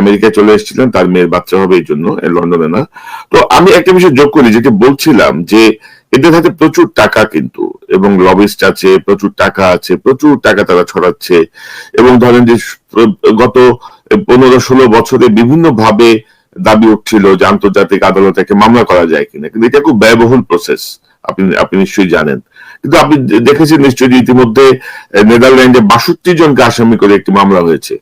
আমেরিকায় চলে এসেছিলেন, তার মেয়ের বাচ্চা হবে এই জন্য লন্ডনে না। তো আমি একটা বিষয় যোগ করি, যেটা বলছিলাম যে এদের হাতে প্রচুর টাকা কিন্তু, এবং লবিস্ট আছে, প্রচুর টাকা আছে, প্রচুর টাকা তারা ছড়াচ্ছে, এবং ধরেন যে গত পনেরো ষোলো বছরে বিভিন্ন ভাবে দাবি উঠছিল যে আন্তর্জাতিক আদালতে একটা মামলা করা যায় কিনা। কিন্তু এটা খুব ব্যয়বহুল প্রসেস আপনি আপনি নিশ্চয়ই জানেন। কিন্তু আপনি দেখেছেন নিশ্চয়ই ইতিমধ্যে নেদারল্যান্ডে বাষট্টি জনকে আসামি করে একটি মামলা হয়েছে।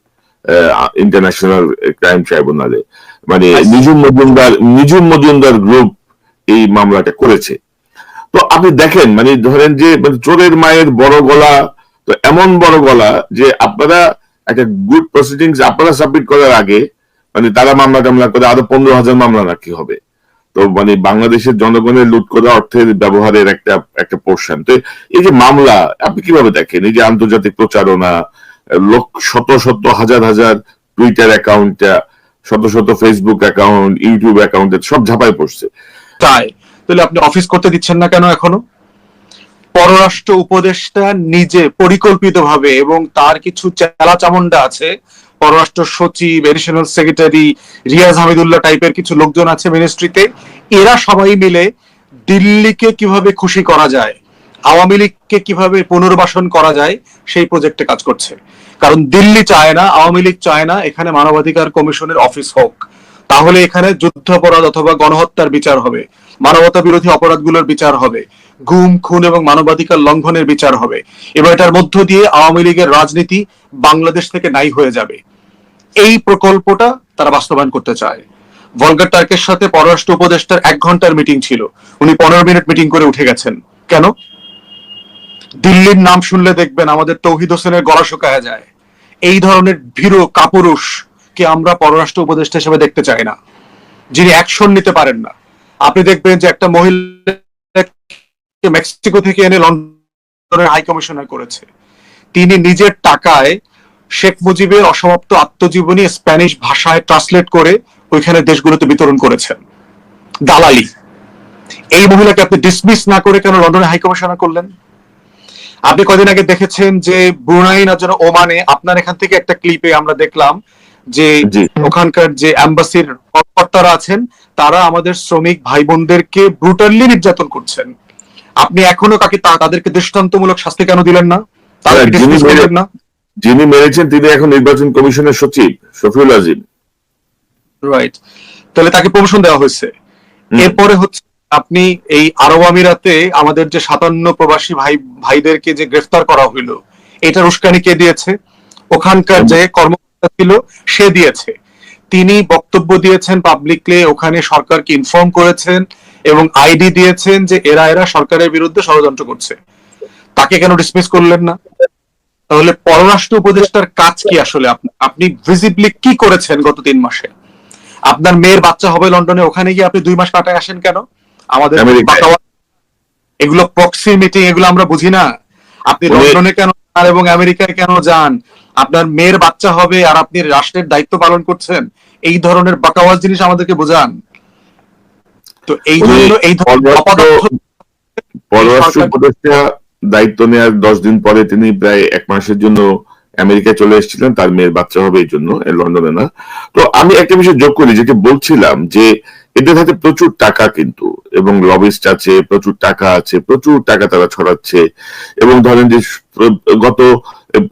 ইন্টারন্যাশনাল ক্রাইম ট্রাইব্যুনালে মানে নিজুম মজুমদার নিজুম মজুমদার গ্রুপ এই মামলাটা করেছে। তো আপনি দেখেন মানে ধরেন যে মানে চোরের মায়ের বড় গলা তো এমন বড় গলা যে আপনারা একটা গুড প্রসিডিংস আপনারা সাবমিট করার আগে মানে তারা মামলা টামলা করে আরও পনেরো হাজার মামলা নাকি হবে। তো মানে বাংলাদেশের জনগণের লুট করা অর্থের ব্যবহারের একটা একটা পোর্শন তো এই যে মামলা আপনি কীভাবে দেখেন? এই যে আন্তর্জাতিক প্রচারণা লোক শত শত, হাজার হাজার টুইটার অ্যাকাউন্টটা শত শত ফেসবুক অ্যাকাউন্ট ইউটিউব অ্যাকাউন্ট সব ঝাপায় পড়ছে। তাই, তাহলে আপনি অফিস করতে দিচ্ছেন না কেন এখনও? পররাষ্ট্র উপদেষ্টা নিজে পরিকল্পিতভাবে এবং তার কিছু চেলা চামুন্ডা আছে, পররাষ্ট্র সচিব এডিশনাল সেক্রেটারি রিয়াজ হামিদুল্লাহ টাইপের কিছু লোকজন আছে মিনিস্ট্রিতে এরা সবাই মিলে দিল্লিকে কীভাবে খুশি করা যায়? আওয়ামী লীগকে কীভাবে পুনর্বাসন করা যায়, সেই প্রজেক্টে কাজ করছে। কারণ দিল্লি চায় না, আওয়ামী লীগ চায় না এখানে মানবাধিকার কমিশনের অফিস হোক। তাহলে এখানে যুদ্ধাপরাধ অথবা গণহত্যার বিচার হবে মানবতা বিরোধী অপরাধগুলোর বিচার হবে গুম খুন এবং মানবাধিকার লঙ্ঘনের বিচার হবে। এবার এটার মধ্য দিয়ে আওয়ামী লীগের রাজনীতি বাংলাদেশ থেকে নাই হয়ে যাবে। এই প্রকল্পটা তারা বাস্তবায়ন করতে চায়। ভলগার টার্কের সাথে পররাষ্ট্র উপদেষ্টার এক ঘণ্টার মিটিং ছিল। উনি পনেরো মিনিট মিটিং করে উঠে গেছেন। কেন? দিল্লির নাম শুনলে দেখবেন আমাদের তৌহিদ হোসেনের গলা শুকায়া যায়। এই ধরনের ভীরু কাপুরুষ কে আমরা পররাষ্ট্র উপদেষ্টা হিসেবে দেখতে চাই না, যিনি অ্যাকশন নিতে পারেন না। আপনি দেখবেন যে একটা মহিলা মেক্সিকো থেকে এনে লন্ডনের হাই কমিশনার করেছে। তিনি নিজের টাকায় শেখ মুজিবের অসমাপ্ত আত্মজীবনী স্প্যানিশ ভাষায় ট্রান্সলেট করে ওইখানে দেশগুলোতে বিতরণ করেছেন। দালালি। এই মহিলাকে আপনি ডিসমিস না করে কেন লন্ডনে হাই কমিশনার করলেন? আপনি কদিন আগে দেখেছেন যে ব্রুনাই না যেন ওমানে আপনার এখান থেকে একটা ক্লিপে আমরা দেখলাম যে ওখানকার যে অ্যাম্বাসির কর্মকর্তারা আছেন তারা আমাদের শ্রমিক ভাই বোনদেরকে ব্রুটালি নির্যাতন করছেন। আপনি এখনও কাকে তাদেরকে দৃষ্টান্তমূলক শাস্তি কেন দিলেন না? হ্যাঁ, না? যিনি মেরেছেন তিনি এখন নির্বাচন কমিশনের সচিব শফিউল আজিম। রাইট তাহলে তাকে প্রমোশন দেওয়া হয়েছে। এরপরে হচ্ছে আপনি এই আরব আমিরাতে আমাদের যে সাতান্ন প্রবাসী ভাই, ভাইদেরকে যে গ্রেফতার করা হইল, এটার উস্কানি কে দিয়েছে? ওখানকার যে কর্মকর্তা ছিল, সে দিয়েছে। তিনি বক্তব্য দিয়েছেন পাবলিকলি ওখানে সরকারকে ইনফর্ম করেছেন এবং আইডি দিয়েছেন যে এরা এরা সরকারের বিরুদ্ধে ষড়যন্ত্র করছে। তাকে কেন ডিসমিস করলেন না? তাহলে পররাষ্ট্র উপদেষ্টার কাজ কি আসলে? আপনি ভিজিবলি কি করেছেন গত তিন মাসে? আপনার মেয়ের বাচ্চা হবে লন্ডনে, ওখানে গিয়ে আপনি দুই মাস কাটায় আসেন কেন? আমাদের এগুলো প্রক্সি মিটিং এগুলো আমরা বুঝি না। আপনি লন্ডনে কেন যান এবং আমেরিকায় কেন যান? আপনার মেয়ের বাচ্চা হবে আর আপনি রাষ্ট্রের দায়িত্ব পালন করছেন। এই ধরনের বাকাওয়াজ জিনিস আমাদেরকে বোঝান। তো এই জন্য এই পররাষ্ট্র- উপদেষ্টা দায়িত্ব নেওয়ার দশ দিন পরে তিনি প্রায় এক মাসের জন্য আমেরিকায় চলে এসেছিলেন। তার মেয়ের বাচ্চা হবে এই জন্য লন্ডনে না। তো আমি একটা বিষয় যোগ করি যেটা বলছিলাম যে এদের হাতে প্রচুর টাকা কিন্তু এবং লবিস্ট আছে প্রচুর টাকা আছে প্রচুর টাকা তারা ছড়াচ্ছে এবং ধরেন যে গত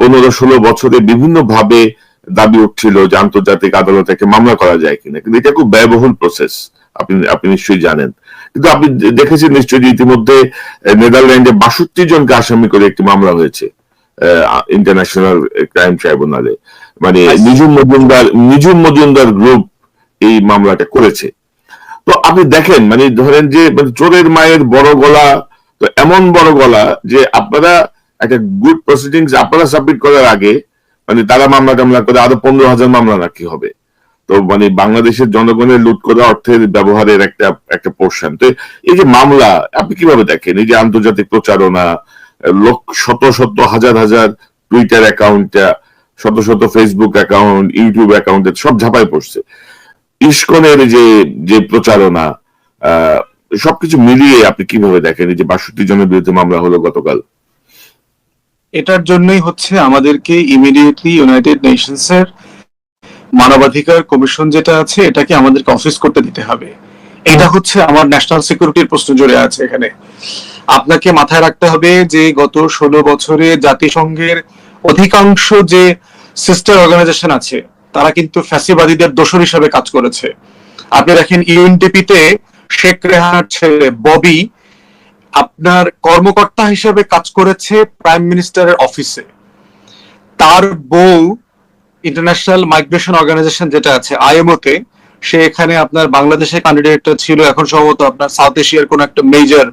পনেরো ষোলো বছরে বিভিন্ন ভাবে দাবি উঠছিল যে আন্তর্জাতিক আদালতে মামলা করা যায় কিনা। কিন্তু এটা খুব ব্যয়বহুল প্রসেস আপনি আপনি নিশ্চয়ই জানেন। কিন্তু আপনি দেখেছেন নিশ্চয়ই ইতিমধ্যে নেদারল্যান্ডে বাষট্টি জনকে আসামি করে একটি মামলা হয়েছে ইন্টারন্যাশনাল ক্রাইম ট্রাইব্যুনালে মানে নিজুম মজুমদার নিজুম মজুমদার গ্রুপ এই মামলাটা করেছে। তো আপনি দেখেন মানে ধরেন যে মানে চোরের মায়ের বড় গলা, তো এমন বড় গলা যে আপনারা একটা গুড প্রসিডিংস আপনারা সাবমিট করার আগে মানে তারা মামলা টামলা করে আরও পনেরো হাজার মামলা নাকি হবে। তো মানে বাংলাদেশের জনগণের লুট করা অর্থের ব্যবহারের একটা একটা পোর্শন তো এই যে মামলা, আপনি কীভাবে দেখেন? এই যে আন্তর্জাতিক প্রচারণা লোক শত শত, হাজার হাজার টুইটার অ্যাকাউন্টটা শত শত ফেসবুক অ্যাকাউন্ট ইউটিউব অ্যাকাউন্ট সব ঝাপায় পড়ছে। ইস্কনের যে যে প্রচারণা সবকিছু মিলিয়ে আপনি কীভাবে দেখেন যে বাষট্টি জনের বিরুদ্ধে মামলা হলো গতকাল? এটার জন্যই হচ্ছে আমাদেরকে ইমিডিয়েটলি ইউনাইটেড নেশনস এর মানবাধিকার কমিশন যেটা আছে, এটাকে আমাদেরকে অফিস করতে দিতে হবে। এটা হচ্ছে আমার ন্যাশনাল সিকিউরিটির প্রশ্ন জড়ে আছে এখানে। আপনাকে মাথায় রাখতে হবে যে গত ষোলো বছরে জাতিসংঘের অধিকাংশ যে সিস্টার অর্গানাইজেশন আছে তারা কিন্তু ফ্যাসিবাদীদের দোষর হিসাবে কাজ করেছে। আপনি দেখেন ইউএনডিপিতে শেখ রেহানার ছেলে ববি আপনার কর্মকর্তা হিসেবে কাজ করেছে প্রাইম মিনিস্টারের অফিসে। তার বউ ইন্টারন্যাশনাল মাইগ্রেশন অর্গানাইজেশন যেটা আছে, আইএমওতে, সে এখানে আপনার বাংলাদেশে ক্যান্ডিডেট ছিল, এখন সম্ভবত আপনার সাউথ এশিয়ার কোন একটা মেজর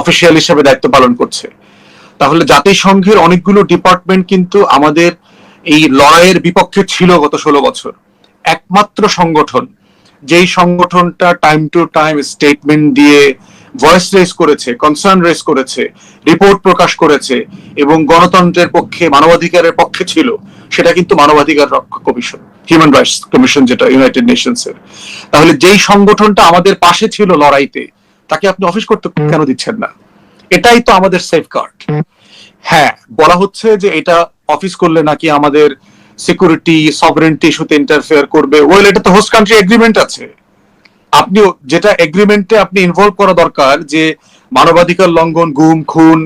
অফিসিয়াল হিসেবে দায়িত্ব পালন করছে। তাহলে জাতিসংঘের অনেকগুলো ডিপার্টমেন্ট কিন্তু আমাদের এই লড়াইয়ের বিপক্ষে ছিল গত ষোলো বছর। একমাত্র সংগঠন, যেই সংগঠনটা টাইম টু টাইম স্টেটমেন্ট দিয়ে ভয়েস রেস করেছে কনসার্ন রেস করেছে রিপোর্ট প্রকাশ করেছে এবং গণতন্ত্রের পক্ষে, মানবাধিকারের পক্ষে ছিল, সেটা কিন্তু মানবাধিকার রক্ষা কমিশন হিউম্যান রাইটস কমিশন যেটা ইউনাইটেড নেশনস এর। তাহলে যেই সংগঠনটা আমাদের পাশে ছিল লড়াইতে, তাকে আপনি অফিস করতে কেন দিচ্ছেন না? এটাই তো আমাদের সেফগার্ড হ্যাঁ বলা হচ্ছে যে এটা অফিস করলে নাকি আমাদের সিকিউরিটি সভারেন্টি ইস্যুতে ইন্টারফেয়ার করবে। ওয়েল এটা তো হোস্ট কান্ট্রি এগ্রিমেন্ট আছে। আপনি যেটা এগ্রিমেন্টে আপনি ইনভলভ করা দরকার যে মানবাধিকার লঙ্ঘন, গুম, খুন,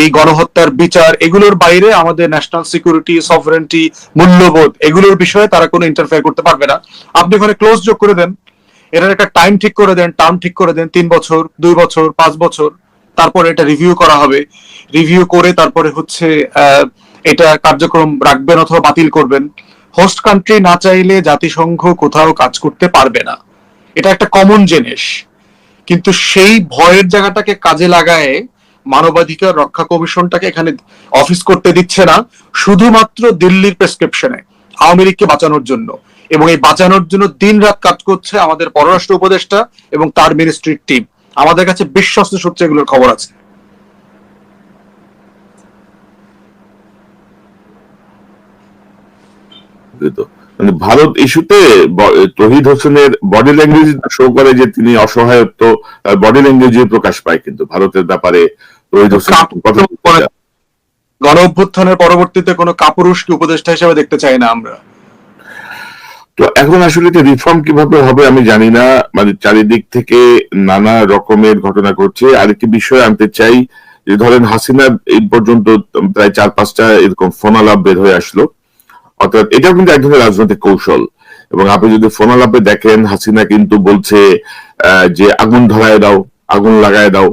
এই গণহত্যার বিচার, এগুলোর বাইরে আমাদের ন্যাশনাল সিকিউরিটি সফরেন্টি মূল্যবোধ, এগুলোর বিষয়ে তারা কোনো ইন্টারফেয়ার করতে পারবে না। আপনি ওখানে ক্লোজ যোগ করে দেন। এটার একটা টাইম ঠিক করে দেন টার্ম ঠিক করে দেন, তিন বছর, দুই বছর, পাঁচ বছর। তারপরে এটা রিভিউ করা হবে। রিভিউ করে তারপরে হচ্ছে এটা কার্যক্রম রাখবেন অথবা বাতিল করবেন। হোস্ট কান্ট্রি না চাইলে জাতিসংঘ কোথাও কাজ করতে পারবে না। এটা একটা কমন জিনিস। কিন্তু সেই ভয়ের জায়গাটাকে কাজে লাগায় মানবাধিকার রক্ষা কমিশনটাকে এখানে অফিস করতে দিচ্ছে না। শুধুমাত্র দিল্লির প্রেসক্রিপশনে আওয়ামী লীগকে বাঁচানোর জন্য। এবং এই বাঁচানোর জন্য দিন রাত কাজ করছে আমাদের পররাষ্ট্র উপদেষ্টা এবং তার মিনিস্ট্রির টিম আমাদের কাছে বিশ্বস্ত সূত্রে এগুলোর খবর আছে। মানে ভারত ইস্যুতে তহিদ হোসেনের বডি ল্যাঙ্গুয়েজ শো করে যে তিনি অসহায়ত্ব বডি ল্যাঙ্গুয়েজে প্রকাশ পায় কিন্তু ভারতের ব্যাপারে তহিদ হোসেন। গণ অভ্যুত্থানের পরবর্তীতে কোনো কাপুরুষকে উপদেষ্টা হিসেবে দেখতে চাই না আমরা। তো এখন আসলে রিফর্ম কীভাবে হবে আমি জানি না। মানে চারিদিক থেকে নানা রকমের ঘটনা ঘটছে। আরেকটি বিষয় আনতে চাই, যে ধরেন হাসিনা এই পর্যন্ত প্রায় চার, পাঁচটা এরকম ফোনালাপ বের হয়ে আসলো। অর্থাৎ এটাও কিন্তু এক ধরনের রাজনৈতিক কৌশল। এবং আপনি যদি ফোনালাপে দেখেন, হাসিনা কিন্তু বলছে যে আগুন ধরায় দাও, আগুন লাগায় দাও,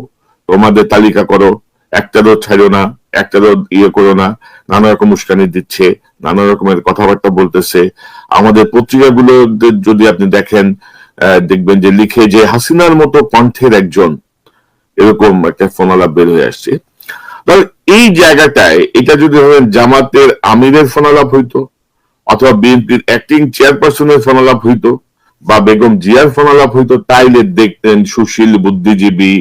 তোমাদের তালিকা করো, একটারও ছাড়ো না, একটারও ইয়ে করো না। নানা রকম উস্কানি দিচ্ছে নানা রকমের কথাবার্তা বলতেছে। আমাদের পত্রিকাগুলো যদি আপনি দেখেন দেখবেন যে লিখে যে হাসিনার মতো কণ্ঠের একজন এরকম একটা ফোনালাপ বের হয়ে আসছে। এই জায়গাটায় এটা যদি ধরেন জামাতের আমিরের ফোনালাপ হইতো অথবা বিএনপির অ্যাক্টিং চেয়ারপারসনের ফোনালাপ হইতো বা বেগম জিয়ার ফোনালাপ হইতো তাইলে দেখতেন সুশীল, বুদ্ধিজীবী,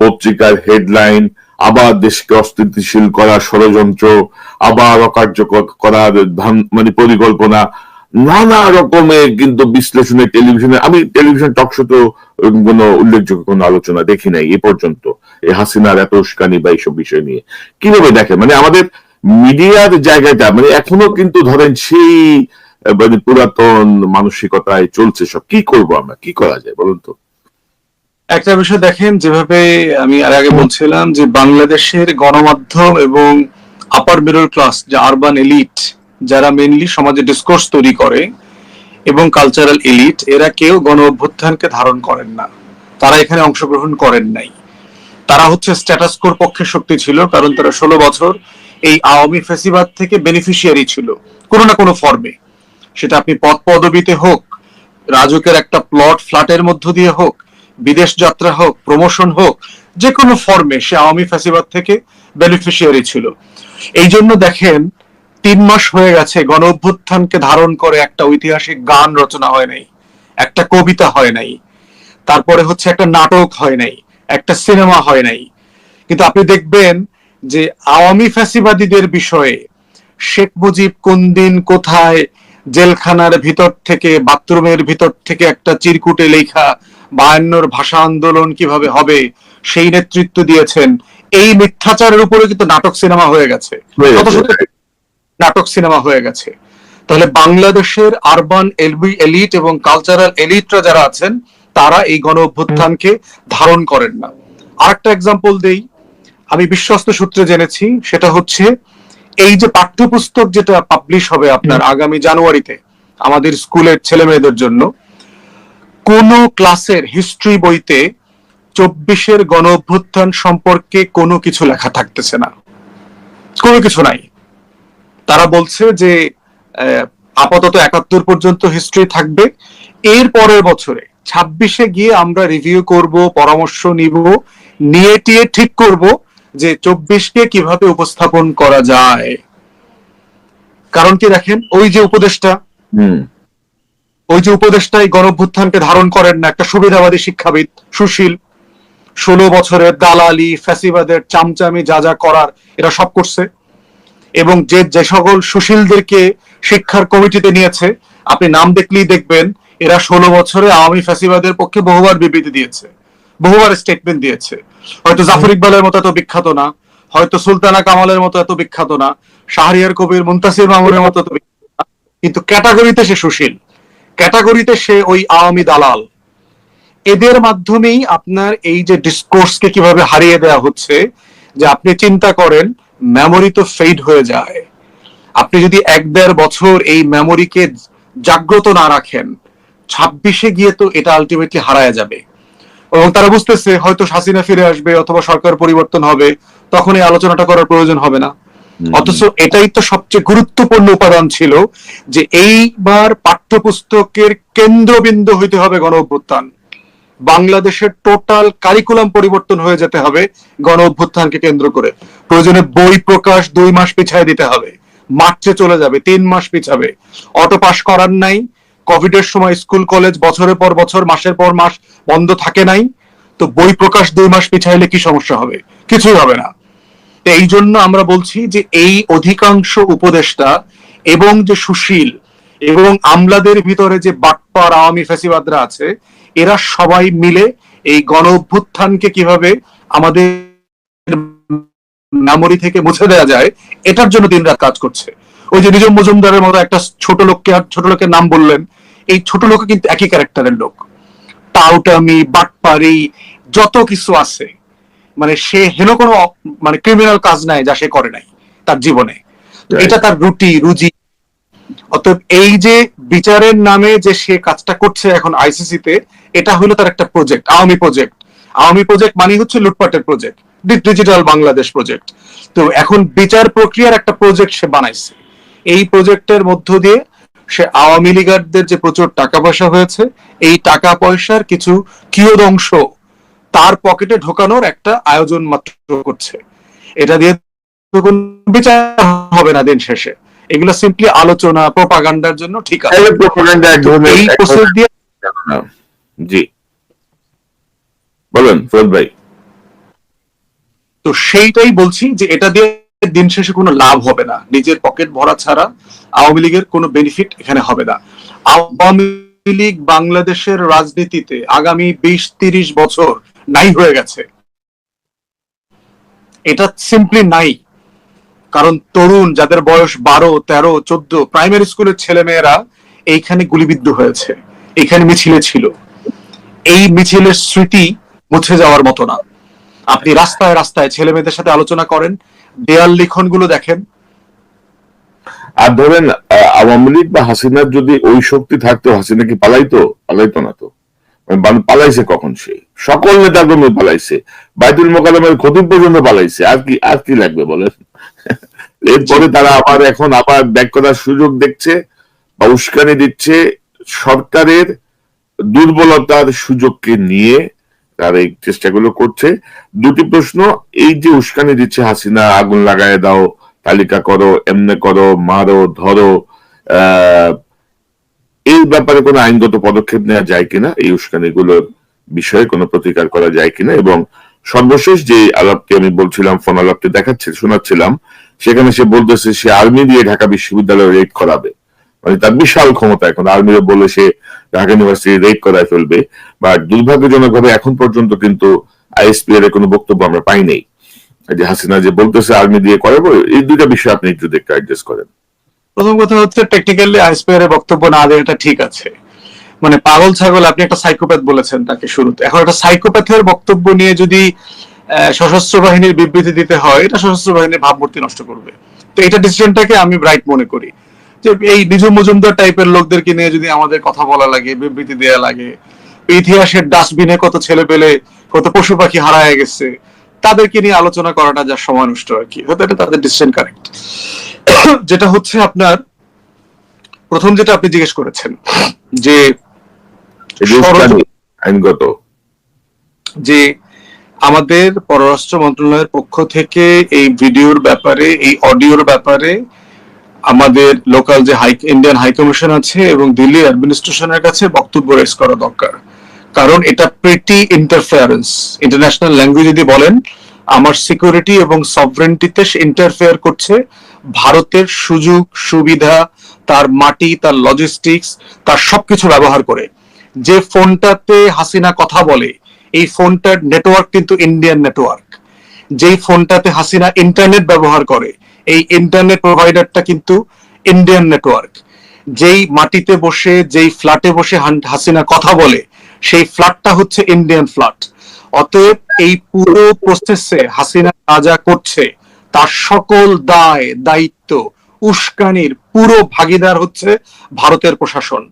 পত্রিকার হেডলাইন আবার দেশকে অস্থিতিশীল করার ষড়যন্ত্র, আবার অকার্যকর করার মানে পরিকল্পনা, নানা রকমের কিন্তু বিশ্লেষণে টেলিভিশনে, আমি টেলিভিশন টক শো তো কোনো উল্লেখযোগ্য কোনো আলোচনা দেখি নাই এ পর্যন্ত, এই হাসিনার এত উস্কানি বা এইসব বিষয় নিয়ে। কীভাবে দেখে? মানে আমাদের মিডিয়ার জায়গাটা মানে এখনও কিন্তু ধরেন সেই মানে পুরাতন মানসিকতায় চলছে সব। কি করব আমরা? কি করা যায় বলুন তো? একটা বিষয় দেখেন, যেভাবে আমি আর আগে বলছিলাম যে বাংলাদেশের গণমাধ্যম এবং আপার মিডল ক্লাস যে আরবান এলিট যারা মেনলি সমাজে ডিসকোর্স তৈরি করে এবং কালচারাল এলিট এরা কেউ গণ অভ্যুত্থানকে ধারণ করেন না। তারা এখানে অংশগ্রহণ করেন নাই। তারা হচ্ছে স্ট্যাটাস কোর পক্ষে শক্তি ছিল, কারণ তারা ষোলো বছর এই আওয়ামী ফেসিবাদ থেকে বেনিফিশিয়ারি ছিল, কোনো না কোনো ফর্মে সেটা আপনি পদ পদবিতে হোক রাজুকের একটা প্লট ফ্ল্যাটের মধ্য দিয়ে হোক বিদেশ যাত্রা হোক প্রমোশন হোক যে কোনো ফর্মে সে আওয়ামী ফ্যাসিবাদ থেকে বেনিফিশিয়ারি ছিল। এই জন্য দেখেন, তিন মাস হয়ে গেছে গণ অভ্যুত্থানকে ধারণ করে একটা ঐতিহাসিক গান রচনা হয় নাই, একটা কবিতা হয় নাই, তারপরে হচ্ছে একটা নাটক হয় নাই, একটা সিনেমা হয় নাই। কিন্তু আপনি দেখবেন যে আওয়ামী ফ্যাসিবাদীদের বিষয়ে শেখ মুজিব কোন দিন কোথায় জেলখানার ভিতর থেকে, বাথরুমের ভিতর থেকে একটা চিরকুটে লেখা বায়ান্নর ভাষা আন্দোলন কীভাবে হবে সেই নেতৃত্ব দিয়েছেন। এই মিথ্যাচারের উপরে কিন্তু নাটক সিনেমা হয়ে গেছে। নাটক সিনেমা হয়ে গেছে। তাহলে বাংলাদেশের আরবান এলবি এলিট এবং কালচারাল এলিটরা যারা আছেন তারা এই গণ অভ্যুত্থানকে ধারণ করেন না। আরেকটা এক্সাম্পল দেই। আমি বিশ্বস্ত সূত্রে জেনেছি সেটা হচ্ছে এই যে পাঠ্যপুস্তক যেটা পাবলিশ হবে আপনার আগামী জানুয়ারিতে আমাদের স্কুলের ছেলে মেয়েদের জন্য কোন ক্লাসের হিস্ট্রি বইতে চব্বিশের গণ অভ্যুত্থান সম্পর্কে কোনো কিছু লেখা থাকতেছে না। কোনো কিছু নাই। তারা বলছে যে আপাতত একাত্তর পর্যন্ত হিস্ট্রি থাকবে। এর পরের বছরে, ছাব্বিশে গিয়ে আমরা রিভিউ করব, পরামর্শ নিব, নিয়ে টিয়ে ঠিক করব যে চব্বিশকে কীভাবে উপস্থাপন করা যায়। কারণ কি দেখেন, ওই যে উপদেশটা ওই যে উপদেশটাই গণভ্যুত্থানকে ধারণ করেন না, একটা সুবিধাবাদী শিক্ষাবিদ, সুশীল, ষোলো বছরের দালালি, ফ্যাসিবাদের চামচামি যা যা করার, এরা সব করছে। এবং যে যে সকল সুশীলদেরকে শিক্ষার কমিটিতে নিয়েছে, আপনি নাম দেখলেই দেখবেন, এরা ষোলো বছরে আওয়ামী ফ্যাসিবাদের পক্ষে বহুবার বিবৃতি দিয়েছে, বহুবার স্টেটমেন্ট দিয়েছে। হয়তো জাফর ইকবালের মতো এত বিখ্যাত না, হয়তো সুলতানা কামালের মতো এত বিখ্যাত না, শাহরিয়ার কবির, মুন্তাসির মামুনের মতো এত বিখ্যাত না, কিন্তু ক্যাটাগরিতে সে সুশীল। ক্যাটাগরিতে সে ওই আওয়ামী দালাল। এদের মাধ্যমেই আপনার এই যে ডিসকোর্সকে কীভাবে হারিয়ে দেওয়া হচ্ছে, যে আপনি চিন্তা করেন মেমোরি তো ফেড হয়ে যায়। আপনি যদি এক দেড় বছর এই মেমোরিকে জাগ্রত না রাখেন, ছাব্বিশে গিয়ে তো এটা আলটিমেটলি হারায় যাবে। এবং তারা বুঝতেছে, হয়তো হাসিনা ফিরে আসবে অথবা সরকার পরিবর্তন হবে, তখন এই আলোচনাটা করার প্রয়োজন হবে না। অথচ এটাই তো সবচেয়ে গুরুত্বপূর্ণ উপাদান ছিল যে এইবার পাঠ্যপুস্তকের কেন্দ্রবিন্দু হইতে হবে গণ অভ্যুত্থান বাংলাদেশের টোটাল কারিকুলাম পরিবর্তন হয়ে যেতে হবে গণ অভ্যুত্থানকে কেন্দ্র করে। প্রয়োজনে বই প্রকাশ দুই মাস পিছায় দিতে হবে। মার্চে চলে যাবে, তিন মাস পিছাবে। অটো পাস করার নাই। কোভিড এর সময় স্কুল, কলেজ বছরের পর বছর, মাসের পর মাস বন্ধ থাকে নাই। তো বই প্রকাশ দুই মাস পিছাইলে কি সমস্যা হবে? কিছুই হবে না। এই জন্য আমরা বলছি যে এই অধিকাংশ উপদেষ্টা এবং যে সুশীল এবং আমলাদের ভিতরে যে বাটপার আওয়ামী ফ্যাসিবাদরা আছে, এরা সবাই মিলে এই গণ অভ্যুত্থানকে কীভাবে আমাদের মেমোরি থেকে মুছে দেওয়া যায়, এটার জন্য দিনরাত কাজ করছে। ওই যে নিজম মজুমদারের মতো একটা ছোট লোককে ছোট লোকের নাম বললেন, এই ছোট লোক কিন্তু একই ক্যারেক্টারের লোক। টাউটামি, বাটপারি, যত কিছু আছে মানে সে হেন কোনো মানে ক্রিমিনাল কাজ নাই যা সে করে নাই তার জীবনে। এটা তার রুটি রুজি। অতএব এই যে বিচারের নামে যে সে কাজটা করছে এখন আইসিসি তে এটা হলো তার একটা project Awami project Awami project মানে হচ্ছে লুটপাটের প্রজেক্ট ডিজিটাল বাংলাদেশ প্রজেক্ট তো এখন বিচার প্রক্রিয়ার একটা প্রজেক্ট সে বানাইছে। এই প্রজেক্টের মধ্য দিয়ে সে আওয়ামী লীগারদের যে প্রচুর টাকা পয়সা হয়েছে এই টাকা পয়সার কিছু কিয়দ অংশ তার পকেটে ঢোকানোর একটা আয়োজন মাত্র করছে। এটা দিয়ে বিচার হবে না দিন শেষে। এগুলো সিম্পলি আলোচনা প্রপাগান্ডার জন্য ঠিক আছে। এই প্রসেস দিয়ে জি। বলেন ফরদ ভাই। তো সেইটাই বলছি যে এটা দিয়ে দিন শেষে কোনো লাভ হবে না। নিজের পকেট ভরা ছাড়া আওয়ামী লীগের কোনো বেনিফিট এখানে হবে না। আওয়ামী লীগ বাংলাদেশের রাজনীতিতে আগামী বিশ তিরিশ বছর নাই হয়ে গেছে। এটা সিম্পলি নাই। কারণ তরুণ যাদের বয়স বারো, তেরো, চোদ্দ প্রাইমারি স্কুলের ছেলে মেয়েরা এইখানে গুলিবিদ্ধ হয়েছে। এখানে মিছিলে ছিল। এই মিছিলের স্মৃতি মুছে যাওয়ার মতো না। আপনি রাস্তায় রাস্তায় ছেলে মেয়েদের সাথে আলোচনা করেন, দেয়াল লিখনগুলো দেখেন। আর ধরেন আওয়ামী লীগ বা হাসিনার যদি ওই শক্তি থাকতো, হাসিনা কি পালাইতো? পালাইতো না তো। পালাইছে কখন সে? সকল নেতাকর্মী পালাইছে। বাইতুল মোকালামের খতিব পর্যন্ত পালাইছে। আর কি আর কি লাগবে বলেন? এরপরে তারা আবার এখন আবার ব্যাক করার সুযোগ দেখছে বা উস্কানি দিচ্ছে সরকারের দুর্বলতার সুযোগকে নিয়ে তারা এই চেষ্টাগুলো করছে। দুটি প্রশ্ন এই যে উস্কানি দিচ্ছে হাসিনা আগুন লাগায় দাও তালিকা করো এমনে করো মারো ধরো আহ, এই ব্যাপারে কোনো আইনগত পদক্ষেপ নেওয়া যায় কিনা, এই উস্কানিগুলোর বিষয়ে কোনো প্রতিকার করা যায় কিনা এবং সর্বশেষ যে আলাপটি আমি বলছিলাম, ফোন আলাপটি দেখাচ্ছে, শোনাচ্ছিলাম, সেখানে সে বলতেছে সে আর্মি দিয়ে ঢাকা বিশ্ববিদ্যালয়ে রেড করাবে। মানে তার বিশাল ক্ষমতা এখন, আর্মিরা বলে সে ঢাকা ইউনিভার্সিটি রেড করায় ফেলবে বা দুর্ভাগ্যজনক ভাবে এখন পর্যন্ত কিন্তু আইএসপি এর কোনো বক্তব্য আমরা পাই নাই। যে হাসিনা যে বলতেছে আর্মি দিয়ে করাবো, এই দুইটা বিষয় আপনি একটু দেখতে অ্যাডজাস্ট করেন। প্রথম কথা হচ্ছে টেকনিক্যালি আইসপিআর বক্তব্য না দেওয়াটা ঠিক আছে। মানে পাগল ছাগল, আপনি একটা সাইকোপ্যাথ বলেছেন তাকে শুরুতে। এখন একটা সাইকোপ্যাথের বক্তব্য নিয়ে যদি সশস্ত্র বাহিনীর বিবৃতি দিতে হয়, এটা সশস্ত্র বাহিনীর ভাবমূর্তি নষ্ট করবে। তো এটা ডিসিশনটাকে আমি ব্রাইট মনে করি। যে এই নিজু মজুমদার টাইপের লোকদেরকে নিয়ে যদি আমাদের কথা বলা লাগে, বিবৃতি দেওয়া লাগে, ইতিহাসের ডাস্টবিনে কত ছেলে পেলে কত পশু পাখি হারায় গেছে তাদেরকে নিয়ে আলোচনা করাটা যা সময় নষ্ট আর কি। হয়তো এটা তাদের ডিসিশন কারেক্ট যেটা হচ্ছে আপনার প্রথম যেটা আপনি জিজ্ঞেস করেছেন যে আইনগত। যে আমাদের পররাষ্ট্র মন্ত্রণালয়ের পক্ষ থেকে এই ভিডিওর ব্যাপারে এই অডিওর ব্যাপারে আমাদের লোকাল যে হাই ইন্ডিয়ান হাই কমিশন আছে এবং দিল্লি অ্যাডমিনিস্ট্রেশনের কাছে বক্তব্য রেস করা দরকার। কারণ এটা প্রিটি ইন্টারফেয়ারেন্স ইন্টারন্যাশনাল ল্যাঙ্গুয়েজ যদি বলেন, আমার সিকিউরিটি এবং সভরেন্টিতে ইন্টারফেয়ার করছে। ভারতের সুযোগ, সুবিধা, তার মাটি, তার লজিস্টিক্স তার সবকিছু ব্যবহার করে। যে ফোনটাতে হাসিনা কথা বলে, এই ফোনটার নেটওয়ার্ক কিন্তু ইন্ডিয়ান নেটওয়ার্ক যেই ফোনটাতে হাসিনা ইন্টারনেট ব্যবহার করে, এই ইন্টারনেট প্রোভাইডারটা কিন্তু ইন্ডিয়ান নেটওয়ার্ক যেই মাটিতে বসে, যেই ফ্ল্যাটে বসে হাসিনা কথা বলে সেই ফ্ল্যাটটা হচ্ছে ইন্ডিয়ান ফ্ল্যাট অতএব এই পুরো প্রসেসে হাসিনা যা করছে, তার সকল দায়, দায়িত্ব, উস্কানির পুরো ভাগিদার হচ্ছে ভারতের প্রশাসন।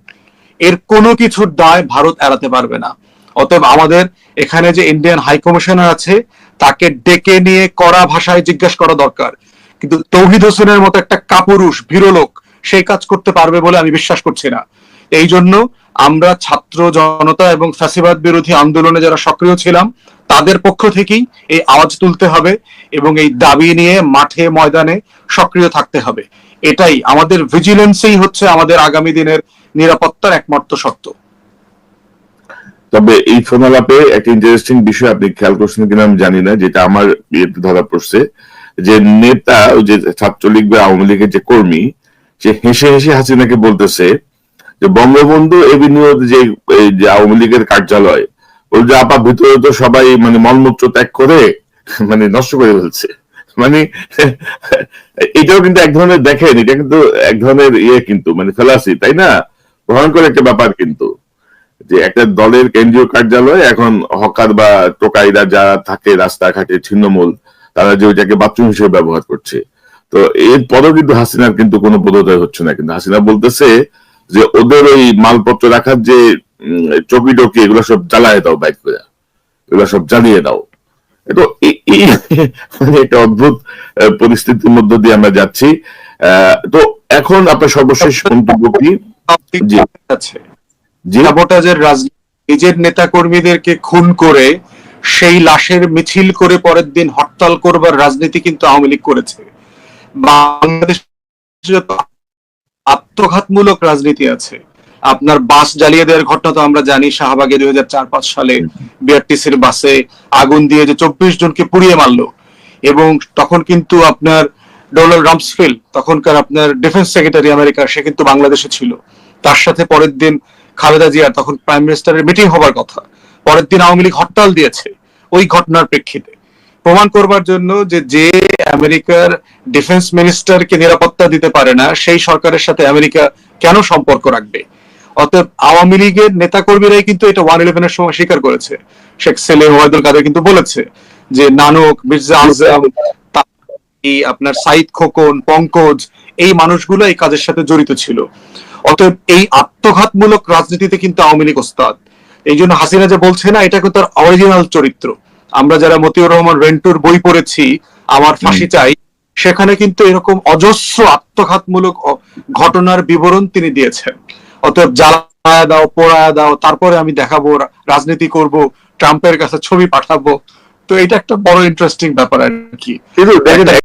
এর কোনো কিছুর দায় ভারত এড়াতে পারবে না। অতএব আমাদের এখানে যে ইন্ডিয়ান হাই কমিশনার আছে, তাকে ডেকে নিয়ে কড়া ভাষায় জিজ্ঞাসা করা দরকার। কিন্তু তৌহিদ হোসেনের মতো একটা কাপুরুষ ভীরলোক সেই কাজ করতে পারবে বলে আমি বিশ্বাস করছি না। এই জন্য আমরা ছাত্র জনতা এবং ফ্যাসিবাদ বিরোধী আন্দোলনে যারা সক্রিয় ছিলাম, তাদের পক্ষ থেকেই এই আওয়াজ তুলতে হবে এবং এই দাবি নিয়ে মাঠে, ময়দানে সক্রিয় থাকতে হবে। এটাই আমাদের ভিজিলেন্সই হচ্ছে আমাদের আগামী দিনের নিরাপত্তার একমাত্র শর্ত। তবে এই ফোন আলাপে একটা ইন্টারেস্টিং বিষয় আপনি খেয়াল করছেন কিনা আমি জানি না, যেটা আমার ইয়েতে ধরা পড়ছে। যে নেতা যে ছাত্রলীগ বা আওয়ামী লীগের যে কর্মী, সে হেসে হেসে হাসিনাকে বলতেছে যে বঙ্গবন্ধু এভিনিউ যে যে আওয়ামী লীগের কার্যালয় ওই যে আপা ভিতরে তো সবাই মানে মলমূত্র ত্যাগ করে মানে নষ্ট করে ফেলছে। মানে এটাও কিন্তু এক ধরনের দেখেন, এটা কিন্তু এক ধরনের ইয়ে কিন্তু মানে ফেলাসি তাই না? ভয়ঙ্কর একটা ব্যাপার কিন্তু। যে একটা দলের কেন্দ্রীয় কার্যালয়, এখন হকার বা টোকাইরা যারা থাকে রাস্তাঘাটে ছিন্নমূল, তারা যে ওইটাকে বাথরুম হিসেবে ব্যবহার করছে। তো এরপরও কিন্তু হাসিনার কিন্তু কোনো বোধোদয় হচ্ছে না। কিন্তু হাসিনা বলতেছে যে ওদের ওই মালপত্র রাখার যে চকি টকি এগুলো সব জ্বালায় দাও বাইক করে। এগুলো সব জ্বালিয়ে দাও। তো মানে একটা অদ্ভুত পরিস্থিতির মধ্য দিয়ে আমরা যাচ্ছি। তো এখন আপনার সর্বশেষ মন্তব্য কি। সাবোটাজের রাজনীতি নিজের নেতা কর্মীদেরকে খুন করে সেই লাশের মিছিল করে পরের দিন হরতাল করবার রাজনীতি কিন্তু আওয়ামী লীগ করেছে। বাংলাদেশ আত্মঘাতমূলক রাজনীতি আছে। আপনার বাস জ্বালিয়ে দেওয়ার ঘটনা তো আমরা জানি, শাহবাগে দুই হাজার সালে বিআরটিসির বাসে আগুন দিয়ে যে চব্বিশ জনকে পুড়িয়ে মারলো। এবং তখন কিন্তু আপনার ডোনাল্ড রামসফিল্ড, তখনকার আপনার ডিফেন্স সেক্রেটারি আমেরিকার, সে কিন্তু বাংলাদেশে ছিল। তার সাথে পরের দিন খালেদা জিয়ার, তখন প্রাইম মিনিস্টারের মিটিং হবার কথা। পরের দিন আওয়ামী লীগ হরতাল দিয়েছে। ওই ঘটনার প্রেক্ষিতে প্রমাণ করবার জন্য যে যে আমেরিকার ডিফেন্স মিনিস্টারকে নিরাপত্তা দিতে পারে না, সেই সরকারের সাথে আমেরিকা কেন সম্পর্ক রাখবে? অতএব আওয়ামী লীগের নেতাকর্মীরাই কিন্তু এটা ওয়ান ইলেভেনের সময় স্বীকার করেছে। শেখ সেলিম ওয়াহিদুল কাদের কিন্তু বলেছে যে নানক, মির্জা আজম আপনার সাইদ খোকন, পঙ্কজ, এই মানুষগুলো এই কাজের সাথে জড়িত ছিল। অতএব এই আত্মঘাতমূলক রাজনীতিতে কিন্তু আওয়ামী লীগ ওস্তাদ। এই জন্য হাসিনা যে বলছে না, এটা কিন্তু তার অরিজিনাল চরিত্র। আমরা যারা মতিউর রহমান রেন্টুর বই পড়েছি আমার ফাঁসি চাই সেখানে কিন্তু এরকম অজস্র আত্মঘাতমূলক ঘটনার বিবরণ তিনি দিয়েছেন। অতএব জ্বালায় দাও পোড়ায় দাও তারপরে আমি দেখাবো রাজনীতি করব ট্রাম্পের কাছে ছবি পাঠাবো। তো এটা একটা বড় ইন্টারেস্টিং ব্যাপার আর কি।